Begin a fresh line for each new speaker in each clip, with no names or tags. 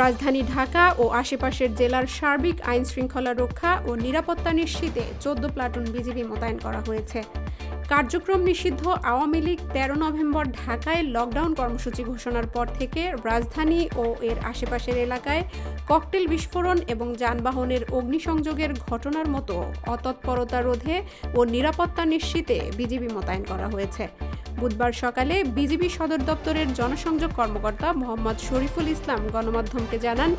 রাজধানী ঢাকা ও আশেপাশের জেলার সার্বিক আইন শৃঙ্খলা রক্ষা ও নিরাপত্তা নিশ্চিতে চোদ্দ প্লাটুন বিজিবি মোতায়েন করা হয়েছে। কার্যক্রম নিষিদ্ধ আওয়ামী লীগ তেরো নভেম্বর ঢাকায় লকডাউন কর্মসূচি ঘোষণার পর থেকে রাজধানী ও এর আশেপাশের এলাকায় ককটেল বিস্ফোরণ এবং যানবাহনের অগ্নিসংযোগের ঘটনার মতো অতৎপরতা রোধে ও নিরাপত্তা নিশ্চিতে বিজিবি মোতায়েন করা হয়েছে। বুধবার সকালে বিজিবি সদর দপ্তরের জনসংযোগ কর্মকর্তা মোহাম্মদ শরীফুল ইসলাম গণমাধ্যমকে জানান,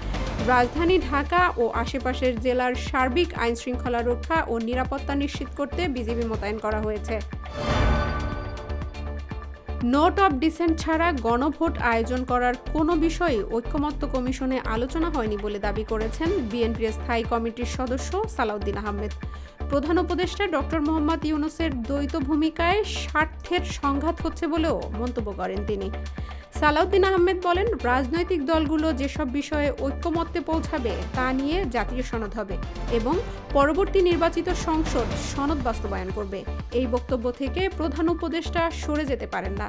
রাজধানী ঢাকা ও আশেপাশের জেলার সার্বিক আইন শৃঙ্খলা রক্ষা ও নিরাপত্তা নিশ্চিত করতে বিজিবি মোতায়েন করা হয়েছে। নোট অব ডিসেন্ট ছাড়া গণভোট আয়োজন করার কোনো বিষয়ে ঐক্যমত্য কমিশনে আলোচনা হয়নি বলে দাবি করেছেন বিএনপির স্থায়ী কমিটির সদস্য সালাউদ্দিন আহমেদ। প্রধান উপদেষ্টা ডক্টর মোহাম্মদ ইউনুসের দ্বৈত ভূমিকায় স্বার্থের সংঘাত হচ্ছে বলেও মন্তব্য করেন তিনি। সালাউদ্দিন আহমেদ বলেন, রাজনৈতিক দলগুলো যেসব বিষয়ে ঐক্যমত্যে পৌঁছাবে তা নিয়ে জাতীয় সনদ হবে এবং পরবর্তী নির্বাচিত সংসদ সনদ বাস্তবায়ন করবে। এই বক্তব্য থেকে প্রধান উপদেষ্টা সরে যেতে পারেন না।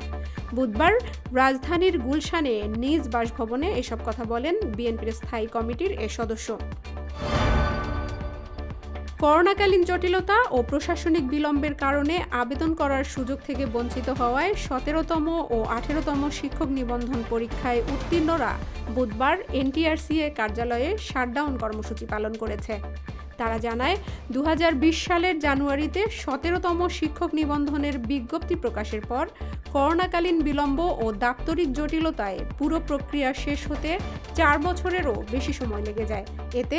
বুধবার রাজধানীর গুলশানে নিজ বাসভবনে এসব কথা বলেন বিএনপির স্থায়ী কমিটির এ সদস্য। করোনাকালীন জটিলতা ও প্রশাসনিক বিলম্বের কারণে আবেদন করার সুযোগ থেকে বঞ্চিত হওয়ায় সতেরোতম ও আঠেরোতম শিক্ষক নিবন্ধন পরীক্ষায় উত্তীর্ণরা বুধবার এনটিআরসিএ কার্যালয়ে শাটডাউন কর্মসূচি পালন করেছে। তারা জানায় দু হাজার বিশ সালের জানুয়ারিতে সতেরোতম শিক্ষক নিবন্ধনের বিজ্ঞপ্তি প্রকাশের পর করোনাকালীন বিলম্ব ও দাপ্তরিক জটিলতায় পুরো প্রক্রিয়া শেষ হতে চার বছরেরও বেশি সময় লেগে যায়। এতে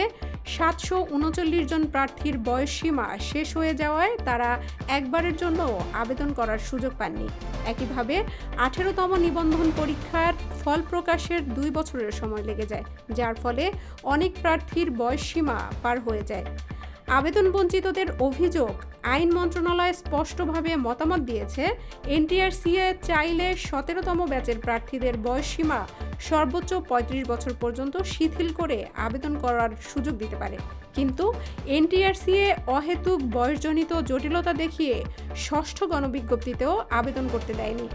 সাতশো উনচল্লিশ জন প্রার্থীর বয়সসীমা শেষ হয়ে যাওয়ায় তারা একবারের জন্য আবেদন করার সুযোগ পাননি। একইভাবে, আঠেরোতম নিবন্ধন পরীক্ষার ফল প্রকাশের দুই বছরের সময় লেগে যায়, যার ফলে অনেক প্রার্থীর বয়সসীমা পার হয়ে যায়। আবেদন বঞ্চিতদের অভিযোগ আইন মন্ত্রণালয় স্পষ্টভাবে মতামত দিয়েছে এনটিআরসিএ চাইলে সতেরোতম ব্যাচের প্রার্থীদের বয়সসীমা সর্বোচ্চ ৩৫ বছর পর্যন্ত শিথিল করে আবেদন করার সুযোগ দিতে পারে। কিন্তু এনটিআরসিএ অহেতুক বয়সজনিত জটিলতা দেখিয়ে ষষ্ঠ গণবিজ্ঞপ্তিতেও আবেদন করতে দেয়নি।